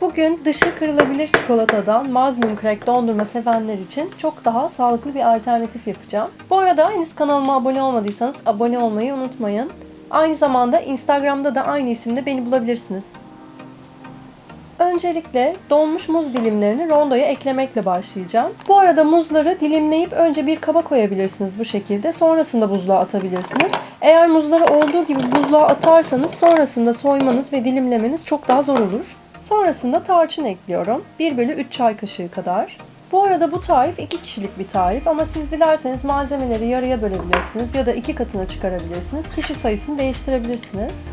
Bugün dışı kırılabilir çikolatadan Magnum Crack dondurma sevenler için çok daha sağlıklı bir alternatif yapacağım. Bu arada henüz kanalıma abone olmadıysanız abone olmayı unutmayın. Aynı zamanda Instagram'da da aynı isimde beni bulabilirsiniz. Öncelikle donmuş muz dilimlerini rondoya eklemekle başlayacağım. Bu arada muzları dilimleyip önce bir kaba koyabilirsiniz bu şekilde. Sonrasında buzluğa atabilirsiniz. Eğer muzları olduğu gibi buzluğa atarsanız sonrasında soymanız ve dilimlemeniz çok daha zor olur. Sonrasında tarçın ekliyorum. 1 bölü 3 çay kaşığı kadar. Bu arada bu tarif 2 kişilik bir tarif ama siz dilerseniz malzemeleri yarıya bölebilirsiniz ya da iki katına çıkarabilirsiniz. Kişi sayısını değiştirebilirsiniz.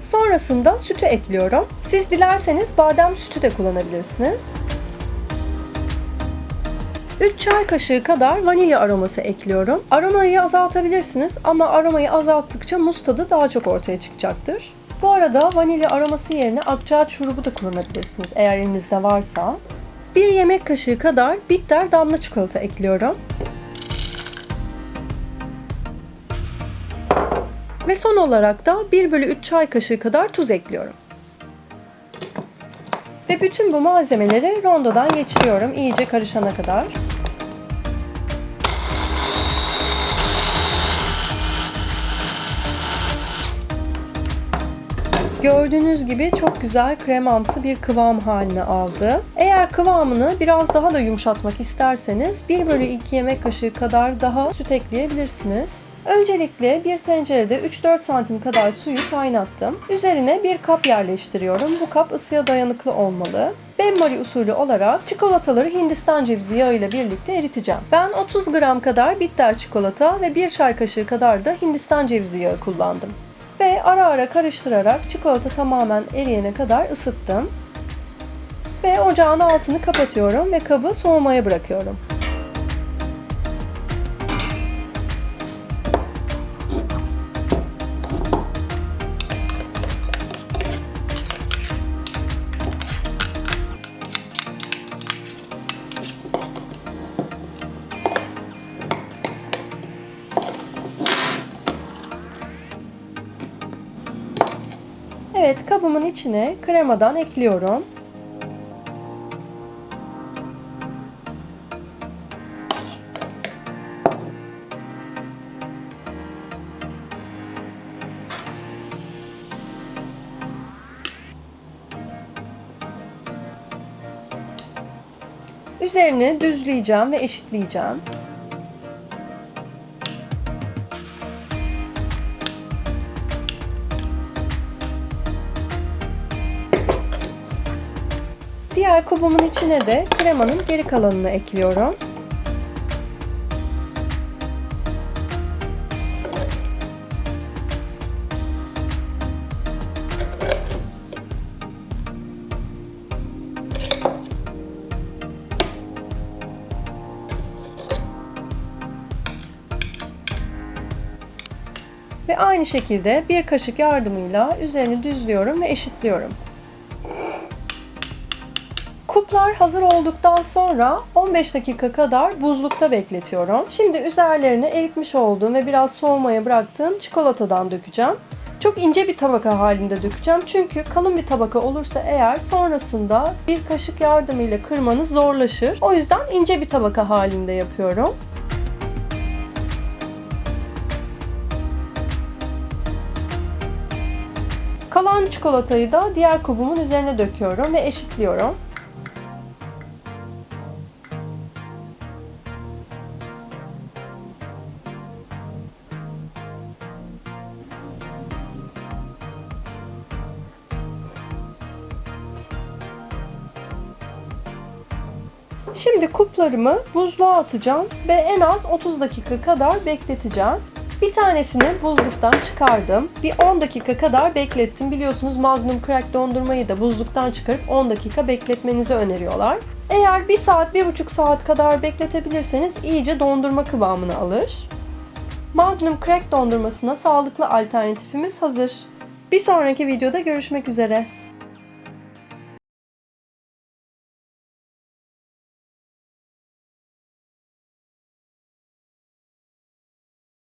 Sonrasında sütü ekliyorum. Siz dilerseniz badem sütü de kullanabilirsiniz. 3 çay kaşığı kadar vanilya aroması ekliyorum. Aromayı azaltabilirsiniz ama aromayı azalttıkça muz tadı daha çok ortaya çıkacaktır. Bu arada vanilya aroması yerine akçaat şurubu da kullanabilirsiniz eğer elinizde varsa. 1 yemek kaşığı kadar bitter damla çikolata ekliyorum. Ve son olarak da 1 bölü 3 çay kaşığı kadar tuz ekliyorum. Ve bütün bu malzemeleri rondodan geçiriyorum iyice karışana kadar. Gördüğünüz gibi çok güzel kremamsı bir kıvam haline aldı. Eğer kıvamını biraz daha da yumuşatmak isterseniz 1 bölü 2 yemek kaşığı kadar daha süt ekleyebilirsiniz. Öncelikle bir tencerede 3-4 santim kadar suyu kaynattım. Üzerine bir kap yerleştiriyorum. Bu kap ısıya dayanıklı olmalı. Benmari usulü olarak çikolataları Hindistan cevizi yağı ile birlikte eriteceğim. Ben 30 gram kadar bitter çikolata ve 1 çay kaşığı kadar da Hindistan cevizi yağı kullandım. Ve ara ara karıştırarak çikolata tamamen eriyene kadar ısıttım. Ve ocağın altını kapatıyorum ve kabı soğumaya bırakıyorum. Evet, kabımın içine kremadan ekliyorum. Üzerini düzleyeceğim ve eşitleyeceğim. Diğer kubumun içine de kremanın geri kalanını ekliyorum. Ve aynı şekilde bir kaşık yardımıyla üzerini düzlüyorum ve eşitliyorum. Kuplar hazır olduktan sonra 15 dakika kadar buzlukta bekletiyorum. Şimdi üzerlerine eritmiş olduğum ve biraz soğumaya bıraktığım çikolatadan dökeceğim. Çok ince bir tabaka halinde dökeceğim çünkü kalın bir tabaka olursa eğer sonrasında bir kaşık yardımıyla kırmanız zorlaşır. O yüzden ince bir tabaka halinde yapıyorum. Kalan çikolatayı da diğer kubumun üzerine döküyorum ve eşitliyorum. Şimdi kuplarımı buzluğa atacağım ve en az 30 dakika kadar bekleteceğim. Bir tanesini buzluktan çıkardım. Bir 10 dakika kadar beklettim. Biliyorsunuz Magnum Crack dondurmayı da buzluktan çıkarıp 10 dakika bekletmenizi öneriyorlar. Eğer 1 saat, 1,5 saat kadar bekletebilirseniz iyice dondurma kıvamını alır. Magnum Crack dondurmasına sağlıklı alternatifimiz hazır. Bir sonraki videoda görüşmek üzere.